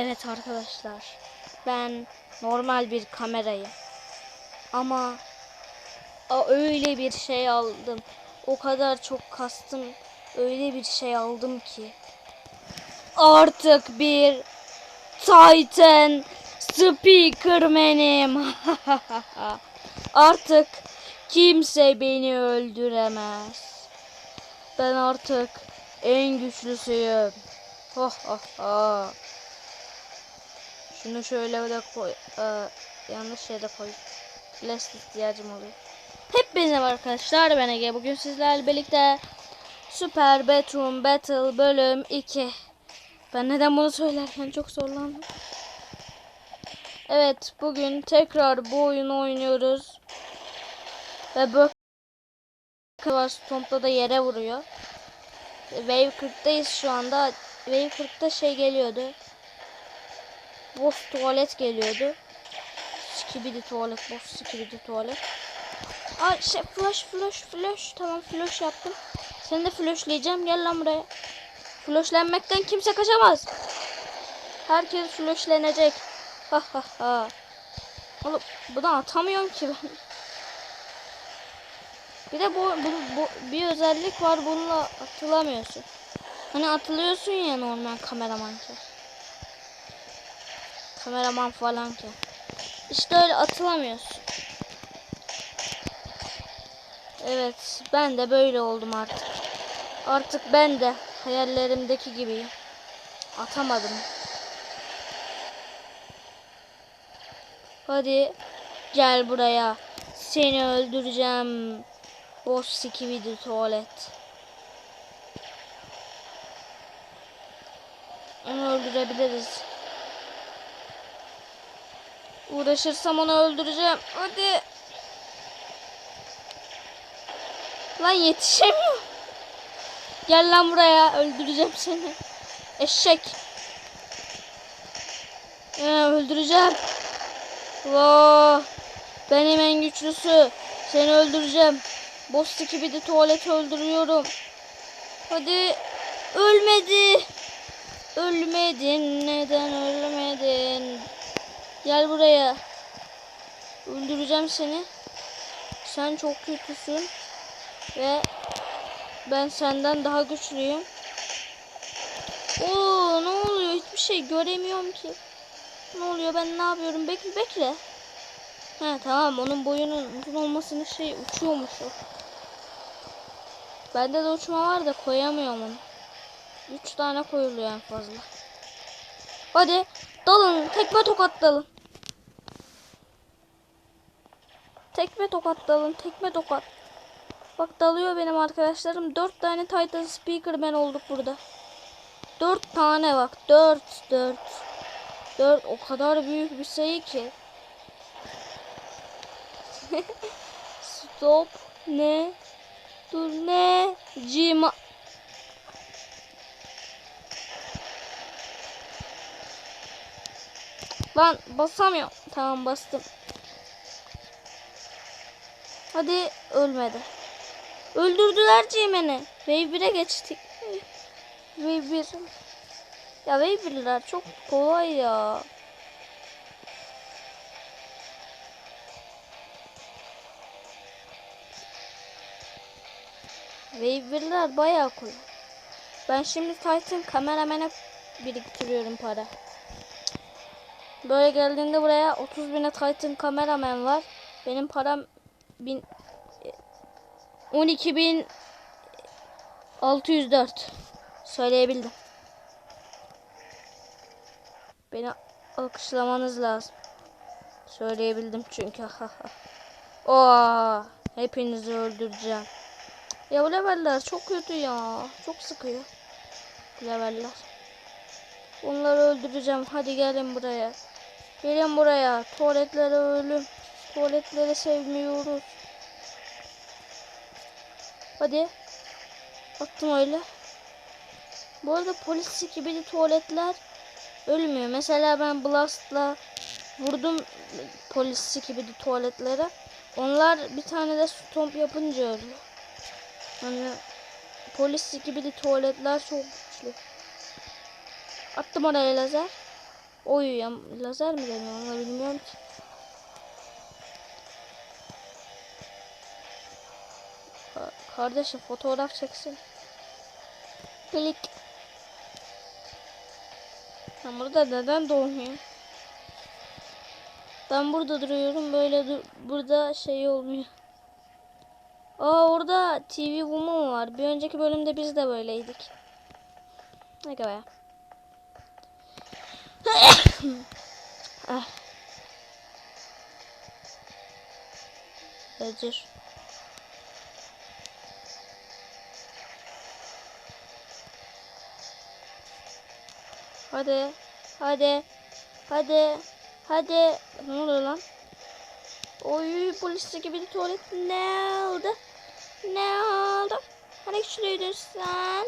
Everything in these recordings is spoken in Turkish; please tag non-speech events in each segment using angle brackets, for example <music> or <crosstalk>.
Evet arkadaşlar. Ben normal bir kamerayım. Ama öyle bir şey aldım. O kadar çok kastım. Öyle bir şey aldım ki. Artık bir Titan Speakerman'im. <laughs> artık kimse beni öldüremez. Ben artık en güçlüsüyüm. Ha ha ha. Şunu şöyle de koy. Ee, yanlış yere koy. Blast ihtiyacım oluyor. Hepinize merhaba arkadaşlar ben Ege. Bugün sizlerle birlikte Super Bedroom Battle bölüm 2. Ben neden bunu söylerken çok zorlandım. Evet bugün tekrar bu oyunu oynuyoruz. Ve bu var Stomp'ta da yere vuruyor. Wave 40'dayız şu anda. Wave 40'ta şey geliyordu. Boss tuvalet geliyordu. Skibidi tuvalet, boss skibidi tuvalet. Aa şey flash flash flash. Tamam flash yaptım. Seni de flashleyeceğim. Gel lan buraya. Flashlenmekten kimse kaçamaz. Herkes flashlenecek. Ha ha ha. Oğlum buradan atamıyorum ki ben. Bir de bu, bu, bu bir özellik var bununla atılamıyorsun. Hani atılıyorsun ya normal kameramanken. Kameraman falanken. İşte öyle atılamıyorsun. Evet ben de böyle oldum artık. Artık ben de hayallerimdeki gibiyim. Atamadım. Hadi gel buraya. Seni öldüreceğim. Boss sikibidi tuvalet. Onu öldürebiliriz. Uğraşırsam onu öldüreceğim. Hadi. Lan yetişemiyor. Gel lan buraya. Öldüreceğim seni. Eşek. Ya, öldüreceğim. Vaa. Benim en güçlüsü. Seni öldüreceğim. Boss gibi de tuvaleti öldürüyorum. Hadi. Ölmedi. Ölmedin. Neden ölmedin? Gel buraya. Öldüreceğim seni. Sen çok kötüsün. Ve ben senden daha güçlüyüm. Oo ne oluyor? Hiçbir şey göremiyorum ki. Ne oluyor? Ben ne yapıyorum? Bekle bekle. He tamam onun boyunun uzun olmasının şey uçuyormuş o. Bende de uçma var da koyamıyorum onu. Üç tane koyuluyor en fazla. Hadi dalın tekme tokat dalın. Tekme tokat dalın tekme tokat. Bak dalıyor benim arkadaşlarım. Dört tane Titan Speakerman olduk burada. Dört tane bak. Dört. Dört. Dört. O kadar büyük bir sayı ki. <laughs> Stop. Ne? Dur ne? Cima. Lan basamıyorum. Tamam bastım. Hadi ölmedi. Öldürdüler Cimen'i. Wave 1'e geçtik. Wave 1. Ya Wave 1'ler çok kolay ya. Wave 1'ler bayağı kolay. Ben şimdi Titan kameramana biriktiriyorum para. Böyle geldiğinde buraya 30 bine Titan kameraman var. Benim param bin 12.604 söyleyebildim. Beni alkışlamanız lazım. Söyleyebildim çünkü. <laughs> Oo, hepinizi öldüreceğim. Ya bu leveller çok kötü ya. Çok sıkıyor. Leveller. Onları öldüreceğim. Hadi gelin buraya. Gelin buraya. Tuvaletlere ölüm. Tuvaletleri sevmiyoruz. Hadi. Attım öyle. Bu arada polis de tuvaletler ölmüyor. Mesela ben Blast'la vurdum polis de tuvaletlere. Onlar bir tane de stomp yapınca ölüyor. Hani polis de tuvaletler çok güçlü. Attım oraya lazer. Oy lazer mi deniyor onu bilmiyorum ki. Kardeşim fotoğraf çeksin. Klik. Ben burada neden doğmuyor? Ben burada duruyorum böyle dur burada şey olmuyor. Aa orada TV Woman var. Bir önceki bölümde biz de böyleydik. Ne kadar? <coughs> ah. Özür. Hadi. Hadi. Hadi. Hadi. Ne oluyor lan? Oy polis gibi tuvalet ne oldu? Ne oldu? Hani güçlüydün sen?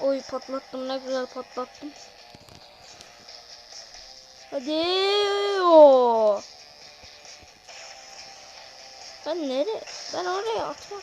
Oy patlattım ne güzel patlattım. Hadi o. Ben nereye? Ben oraya atmak.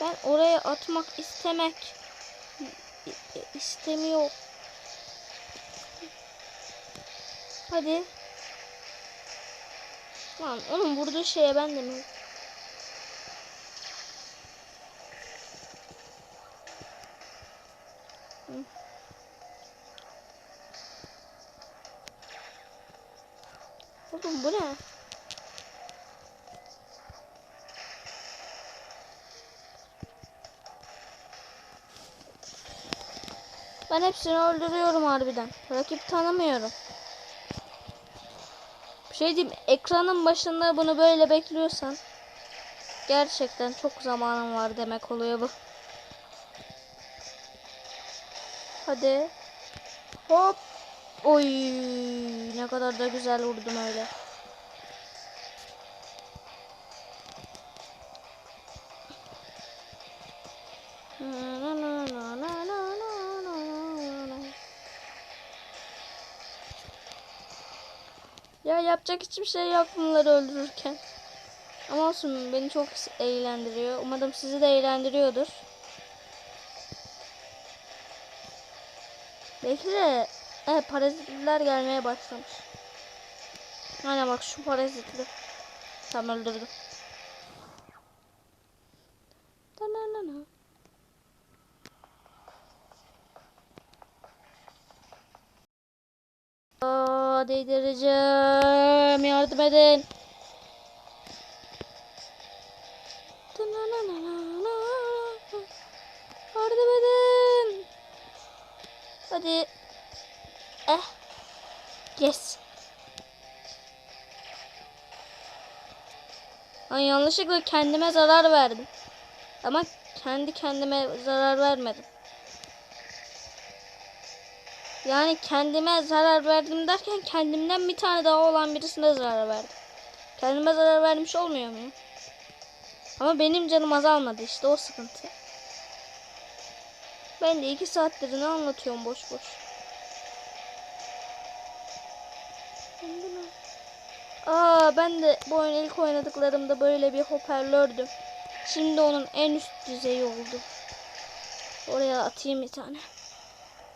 Ben oraya atmak istemek istemiyor. Hadi. Lan onun vurduğu şeye ben de mi? Oğlum bu ne? Ben hepsini öldürüyorum harbiden. Rakip tanımıyorum. Bir şey diyeyim ekranın başında bunu böyle bekliyorsan gerçekten çok zamanın var demek oluyor bu. Hadi. Hop. Oy ne kadar da güzel vurdum öyle. Ya yapacak hiçbir şey yok bunları öldürürken. Ama olsun beni çok eğlendiriyor. Umarım sizi de eğlendiriyordur. Belki de evet, parazitler gelmeye başlamış. Aynen bak şu parazitli. Tam öldürdüm. Aa, değdireceğim. Yardım edin. Yardım edin. Hadi. Eh. Yes. Ay yanlışlıkla kendime zarar verdim. Ama kendi kendime zarar vermedim. Yani kendime zarar verdim derken kendimden bir tane daha olan birisine zarar verdim. Kendime zarar vermiş olmuyor muyum? Ama benim canım azalmadı işte o sıkıntı. Ben de iki saattir ne anlatıyorum boş boş. Aa ben de bu oyunu ilk oynadıklarımda böyle bir hoparlördüm. Şimdi onun en üst düzeyi oldu. Oraya atayım bir tane.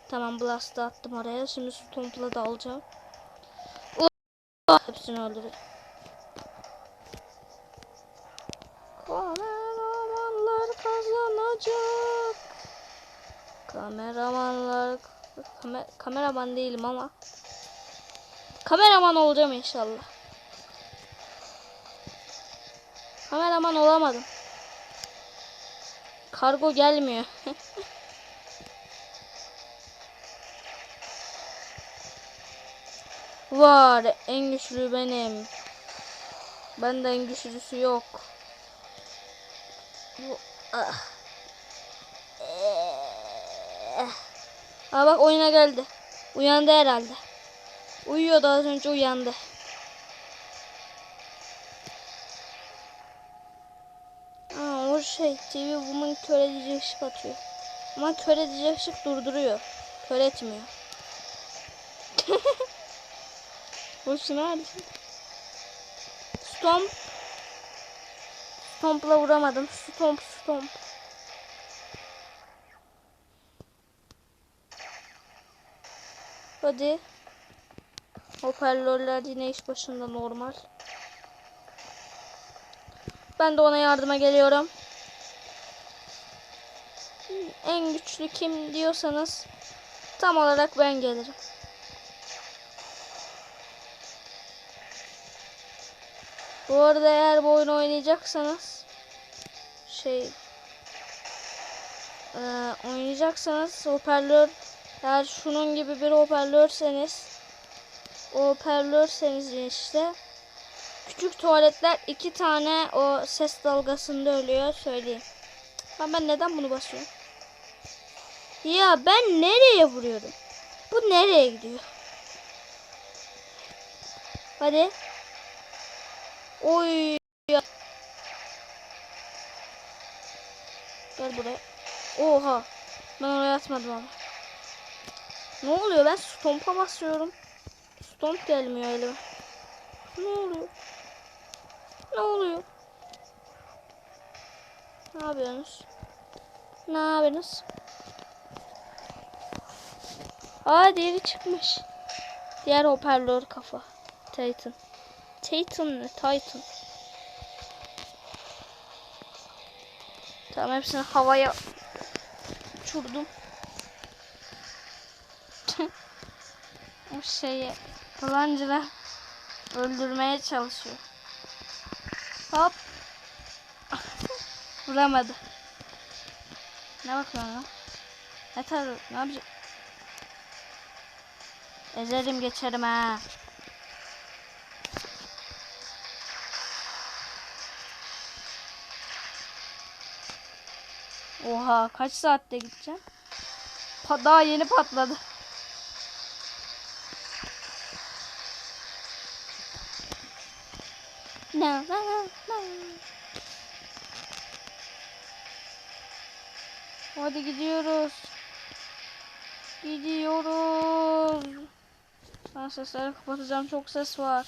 Tamam blast'ı attım oraya. Şimdi su tompla da alacağım. Uh, hepsini öldürdüm. Kameramanlar kazanacak. Kameramanlar kamer kameraman değilim ama kameraman olacağım inşallah. Kameraman olamadım. Kargo gelmiyor. <laughs> Var en güçlü benim. Benden en güçlüsü yok. Bu ah. Aa bak oyuna geldi. Uyandı herhalde. Uyuyordu az önce uyandı. Aa, o şey TV Woman kör edici ışık atıyor. Ama kör edici ışık durduruyor. Kör etmiyor. <laughs> Boşuna harcın. Stomp. Stomp'la vuramadım. Stomp stomp. Hadi. Hoparlörler yine iş başında normal. Ben de ona yardıma geliyorum. En güçlü kim diyorsanız tam olarak ben gelirim. Bu arada eğer bu oyunu oynayacaksanız şey e, oynayacaksanız hoparlör eğer şunun gibi bir hoparlörseniz o hoparlörseniz işte küçük tuvaletler iki tane o ses dalgasında ölüyor söyleyeyim. Ben, ben neden bunu basıyorum? Ya ben nereye vuruyorum? Bu nereye gidiyor? Hadi. Oy. ya. Gel buraya. Oha. Ben oraya atmadım ama. Ne oluyor? Ben stomp'a basıyorum. Stomp gelmiyor elime. Ne oluyor? Ne oluyor? Ne yapıyorsunuz? Ne yapıyorsunuz? Aa diğeri çıkmış. Diğer hoparlör kafa. Titan. Titan ne? Titan. Tamam hepsini havaya uçurdum. <laughs> o şeyi falancılar öldürmeye çalışıyor. Hop. <laughs> Vuramadı. Ne bakıyorsun lan? Ne tarzı? Ne yapacak? Ezerim geçerim ha. Oha kaç saatte gideceğim? Pa daha yeni patladı. No, no, no, no. Hadi gidiyoruz. Gidiyoruz. Ben sesleri kapatacağım. Çok ses var.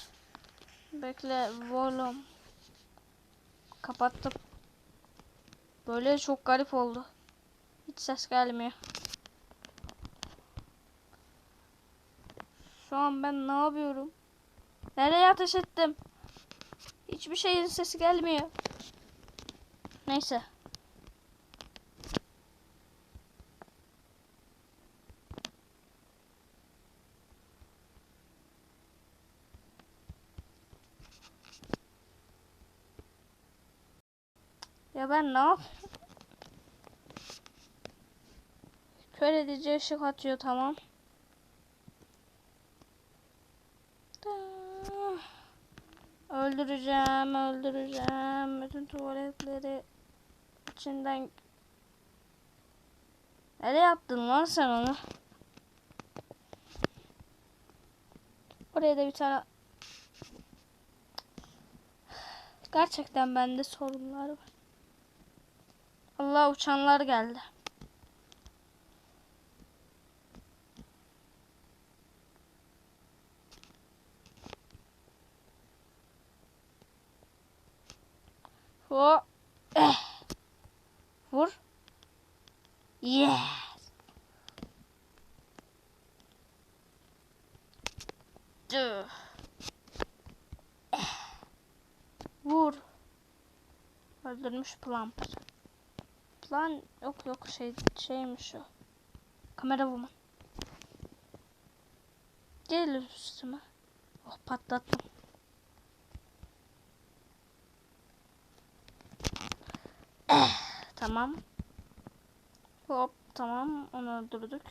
Bekle. Volum. Kapattım. Böyle çok garip oldu. Hiç ses gelmiyor. Şu an ben ne yapıyorum? Nereye ateş ettim? Hiçbir şeyin sesi gelmiyor. Neyse. Ya ben ne yap? Kör edici ışık atıyor tamam. Öldüreceğim, öldüreceğim. Bütün tuvaletleri içinden... Nereye yaptın lan sen onu? Oraya da bir tane... Gerçekten bende sorunlar var. Allah uçanlar geldi. Ho. Eh. <coughs> Vur. Yes. Tüh. Eh. Vur. Öldürmüş Plumper. Plan yok yok şey şeymiş o. Kamera woman. Gel üstüme. Oh patlattım. Tamam. Hop tamam onu öldürdük.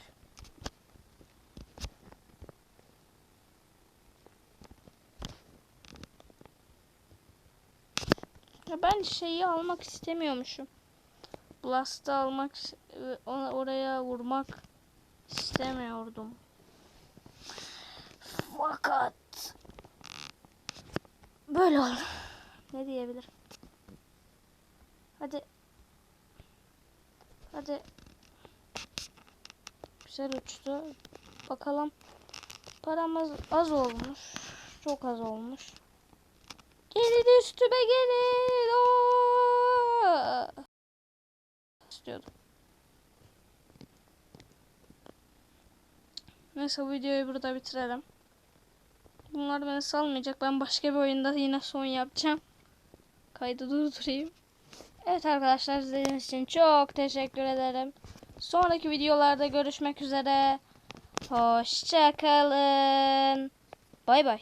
Ya ben şeyi almak istemiyormuşum. Blast'ı almak ona oraya vurmak istemiyordum. Fakat böyle oldu. Ne diyebilirim? Hadi. Hadi. Güzel uçtu. Bakalım. Paramız az olmuş. Çok az olmuş. Gelin üstüme gelin. Oo! istiyordum. Neyse videoyu burada bitirelim. Bunlar beni salmayacak. Ben başka bir oyunda yine son yapacağım. Kaydı durdurayım. Evet arkadaşlar izlediğiniz için çok teşekkür ederim. Sonraki videolarda görüşmek üzere. Hoşçakalın. Bay bay.